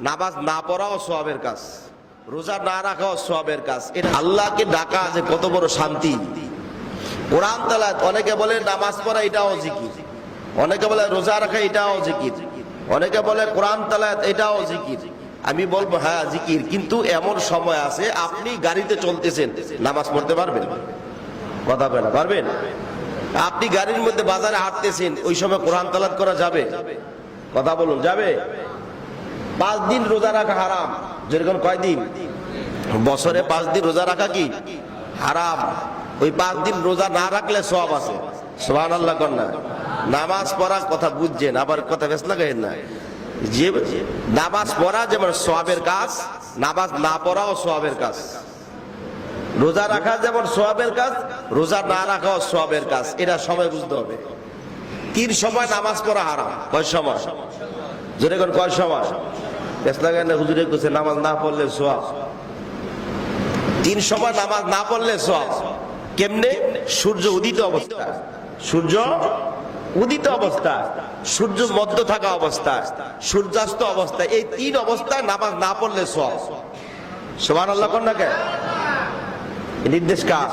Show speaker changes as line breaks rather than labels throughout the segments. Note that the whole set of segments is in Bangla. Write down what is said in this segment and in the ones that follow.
নামাজ না পড়াও সবের কাজ, রোজা না রাখাও সবের কাজ। এটা আল্লাহকে ডাকা যে কত বড় শান্তি। কোরআন তালাত অনেকে বলে নামাজ পড়া এটাও জিকির। অনেকে বলে রোজা রাখা এটাও জিকির। অনেকে বলে কোরআন তালাত এটাও জিকির। আমি বলব হ্যাঁ জিকির, কিন্তু এমন সময় আছে আপনি গাড়িতে চলতেছেন, নামাজ পড়তে পারবেন? কথা বলে পারবেন? আপনি গাড়ির মধ্যে বাজারে হাঁটতেছেন, ওই সময় কোরআন তালাত করা যাবে? কথা বলুন, যাবে? পাঁচ দিন রোজা রাখা হারাম। যেরকম কয়দিন বছরে পাঁচ দিন রোজা রাখা কি? হারাম। ওই পাঁচ দিন রোজা না রাখলে সব আছে। সোহান আল্লাহ কন্যা নামাজ পড়ার কথা বুঝছেন, আবার কথা বেশ লাগাইন না। যে নামাজ পড়া যেমন সোয়াবের কাজ, নামাজ না পড়াও সোয়াবের কাজ। রোজা রাখা যেমন সোয়াবের কাজ, রোজা না রাখাও সোয়াবের কাজ। এটা সময় বুঝতে হবে। তিন সময় নামাজ পড়া হারাম। কয় সময়? জোরে কোন কয় সময়? হুজুরে নামাজ না পড়লে তিন সময় নামাজ না পড়লে কেমনে? সূর্য উদিত অবস্থা। সূর্য উদিত অবস্থা। সূর্য মধ্য থাকা অবস্থা। সূর্যাস্ত অবস্থা। এই তিন অবস্থায় নামাজ না পড়লে সোয়াব। সোমান আল্লাহ নির্দেশ কার?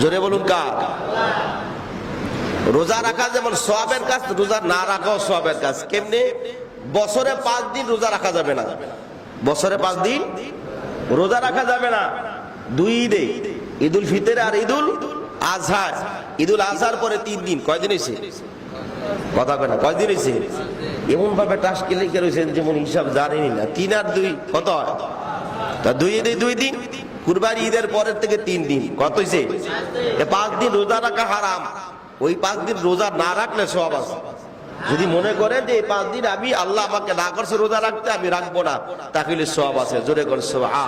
জোরে বলুন কার? রোজা রাখা যেমন সোয়াবের কাজ, রোজা না রাখাও সোয়াবের কাজ। কেমনে? বছরে পাঁচ দিন রোজা রাখা যাবে না। বছরে পাঁচ দিন রোজা রাখা যাবে না। দুই ঈদে ঈদ ঈদুল ফিতর আর ঈদুল আজহার ঈদুল আজহার পরে তিন দিন। কয়দিন হয়েছে কথা কয় না, কয়দিন হয়েছে এমন ভাবে টাস লিখে রয়েছেন যেমন হিসাব জানেনি না। তিন আর দুই, কত তা দুই ঈদে দুই দিন, কুরবানি ঈদের পরের থেকে তিন দিন। কত হয়েছে পাঁচ দিন রোজা রাখা হারাম। ওই পাঁচ দিন রোজা না রাখলে সব আছে। যদি মনে করেন যে এই পাঁচ দিন আমি আল্লাহ আমাকে না করছে, রোজা রাখতে আমি রাখব না, তাহলে সব আছে। জোরে করে সব আ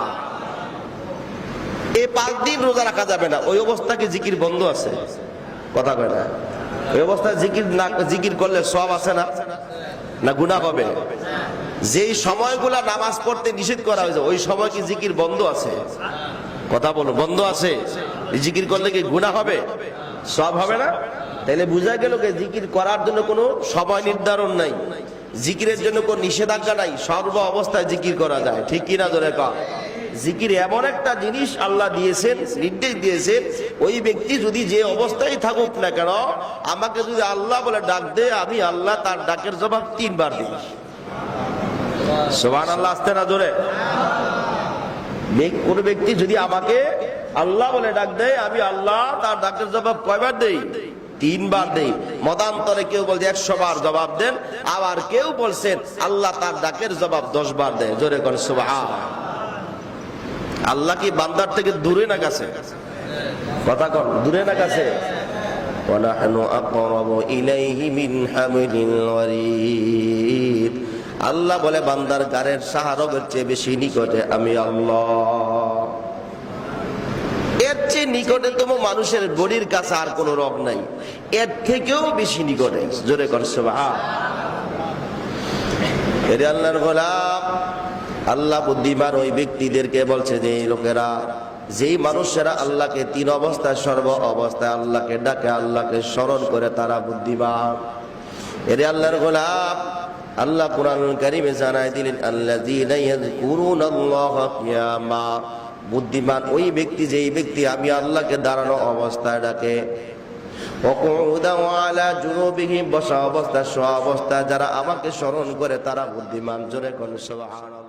এই পাঁচ দিন রোজা রাখা যাবে না। ওই অবস্থা কি জিকির বন্ধ আছে। কথা কয় না? ওই অবস্থায় জিকির না, জিকির করলে সব আছে না? না গুণা হবে? যেই সময়গুলা নামাজ পড়তে নিষেধ করা হয়েছে, ওই সময় কি জিকির বন্ধ আছে? কথা বলো, বন্ধ আছে? জিকির করলে কি গুণা হবে? সব হবে না? তাইলে বোঝা গেল জিকির করার জন্য কোনো সময় নির্ধারণ নাই। জিকিরের জন্য কোনো নিষেধাজ্ঞা নাই। সর্ব অবস্থায় জিকির করা যায়। ঠিক কিনা ধরে কা জিকির এমন একটা জিনিস আল্লাহ দিয়েছেন, নির্দেশ দিয়েছেন, ওই ব্যক্তি যদি যে অবস্থায় থাকুক না কেন, আমাকে যদি আল্লাহ বলে ডাক দে, আমি আল্লাহ তার ডাকের জবাব তিনবার দিই। সোহান আল্লাহ আসতে না ব্যক- কোন ব্যক্তি যদি আমাকে আল্লাহ বলে ডাক দেয় আমি আল্লাহ তার ডাকের জবাব কয়বার দেই? তিনবার দেই। মদান্তরে কেউ বলছে একশো বার জবাব দেন, আবার কেউ বলছেন আল্লাহ তার ডাকের জবাব দশ বার দেয়। জোরে করে আল্লাহ কি বান্দার থেকে দূরে না কাছে? কথা কর দূরে না গেছে আল্লাহ বলে বান্দার গাড়ের সাহারবের চেয়ে বেশি নিকটে আমি আল্লাহ। এর চেয়ে নিকটে তোমার মানুষের বডির কাছে আর কোনো রব নাই। এর থেকেও বেশি নিকটে। জোরে করছে আল্লাহর গোলাম, আল্লাহ বুদ্ধিমান ওই ব্যক্তিদেরকে বলছে যে লোকেরা, যেই মানুষেরা আল্লাহকে তিন অবস্থায়, সর্ব অবস্থায় আল্লাহকে ডাকে, আল্লাহকে স্মরণ করে, তারা বুদ্ধিমান। এরে আল্লাহর গোলাম, আল্লাহ কোরআন কারিমে জানাই দিলেন আল্লাহ বুদ্ধিমান ওই ব্যক্তি, যেই ব্যক্তি আমি আল্লাহকে দাঁড়ানো অবস্থায় ডাকে। বসা অবস্থা স্ব অবস্থা যারা আমাকে স্মরণ করে তারা বুদ্ধিমান। জোরে কোন সুবহানাল্লাহ।